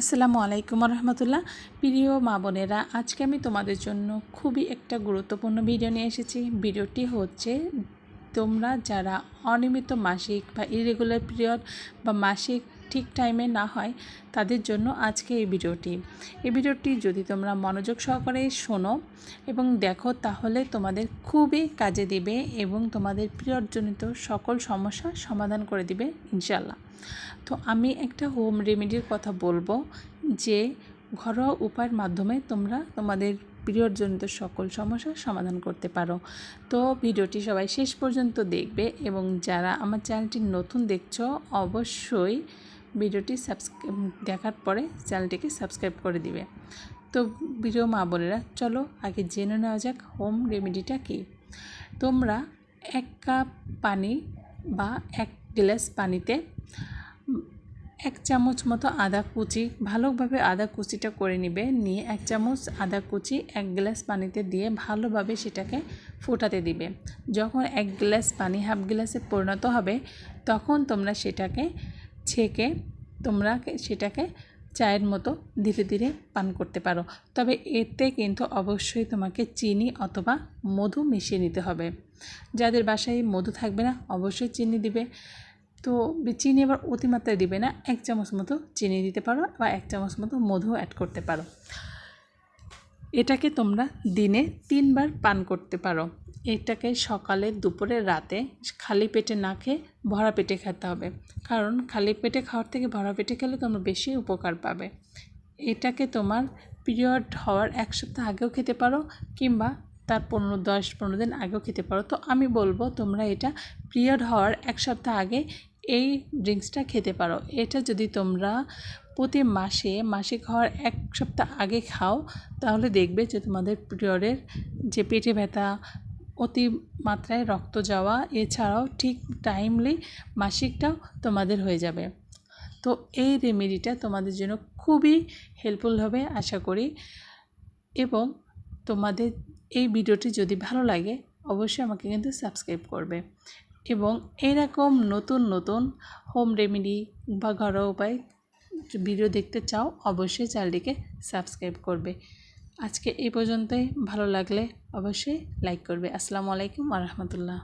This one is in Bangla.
আসসালামু আলাইকুম রহমতুল্লাহ প্রিয় মা বোনেরা, আজকে আমি তোমাদের জন্য খুবই একটা গুরুত্বপূর্ণ ভিডিও নিয়ে এসেছি। ভিডিওটি হচ্ছে তোমরা যারা অনিয়মিত মাসিক বা ইরেগুলার পিরিয়ড বা মাসিক ঠিক টাইমে না হয়, তাদের জন্য আজকে এই ভিডিওটি। এই ভিডিওটি যদি তোমরা মনোযোগ সহকারে শোনো এবং দেখো, তাহলে তোমাদের খুবই কাজে দিবে এবং তোমাদের পিরিয়ডজনিত সকল সমস্যা সমাধান করে দিবে ইনশাল্লাহ তো আমি একটা হোম রেমেডির কথা বলব, যে ঘরোয়া উপায়ের মাধ্যমে তোমরা তোমাদের পিরিয়ডজনিত সকল সমস্যার সমাধান করতে পারো। তো ভিডিওটি সবাই শেষ পর্যন্ত দেখবে এবং যারা আমার চ্যানেলটি নতুন দেখছ, অবশ্যই ভিডিওটি সাবস্ক্রাইব দেখার পরে চ্যানেলটিকে সাবস্ক্রাইব করে দিবে। তো ভিডিও মা বোনেরা, চলো আগে জেনে নেওয়া যাক হোম রেমেডিটা কী। তোমরা এক কাপ পানি বা এক গ্লাস পানিতে এক চামচ মতো আদা কুচি, ভালোভাবে আদা কুচিটা করে নিবে, নিয়ে এক চামচ আদা কুচি এক গ্লাস পানিতে দিয়ে ভালোভাবে সেটাকে ফোটাতে দিবে। যখন এক গ্লাস পানি হাফ গ্লাসে পরিণত হবে, তখন তোমরা সেটাকে ছেঁকে তোমরা সেটাকে চায়ের মতো ধীরে ধীরে পান করতে পারো। তবে এতে কিন্তু অবশ্যই তোমাকে চিনি অথবা মধু মিশিয়ে নিতে হবে। যাদের বাসায় মধু থাকবে না, অবশ্যই চিনি দিবে। তো চিনি আবার অতিমাত্রায় দিবে না। এক চামচ মতো চিনি দিতে পারো বা এক চামচ মতো মধু অ্যাড করতে পারো। এটাকে তোমরা দিনে তিনবার পান করতে পারো। এটাকে সকালে, দুপুরে, রাতে খালি পেটে না খেয়ে ভরা পেটে খেতে হবে। কারণ খালি পেটে খাওয়ার থেকে ভরা পেটে খেলে তোমরা বেশি উপকার পাবে। এটাকে তোমার পিরিয়ড হওয়ার এক সপ্তাহ আগেও খেতে পারো কিংবা তার পনেরো, দশ, পনেরো দিন আগেও খেতে পারো। তো আমি বলব তোমরা এটা পিরিয়ড হওয়ার এক সপ্তাহ আগে এই ড্রিঙ্কসটা খেতে পারো। এটা যদি তোমরা প্রতি মাসে, মাসিক হওয়ার এক সপ্তাহ আগে খাও, তাহলে দেখবে যে তোমাদের পিরিয়ডের যে পেটে ব্যথা, অতি মাত্রায় রক্ত যাওয়া, এছাড়াও ঠিক টাইমলি মাসিকটাও তোমাদের হয়ে যাবে। তো এই রেমেডিটা তোমাদের জন্য খুবই হেল্পফুল হবে, আশা করি। এবং তোমাদের এই ভিডিওটি যদি ভালো লাগে, অবশ্যই আমাকে কিন্তু সাবস্ক্রাইব করবে। এবং এরকম নতুন নতুন হোম রেমেডি বা ঘরোয়া উপায় ভিডিও দেখতে চাও, অবশ্যই চ্যানেলটিকে সাবস্ক্রাইব করবে। আজকে এই পর্যন্তই। ভালো লাগলে অবশ্যই লাইক করবে। আসসালামু আলাইকুম আ রহমতুল্লাহ।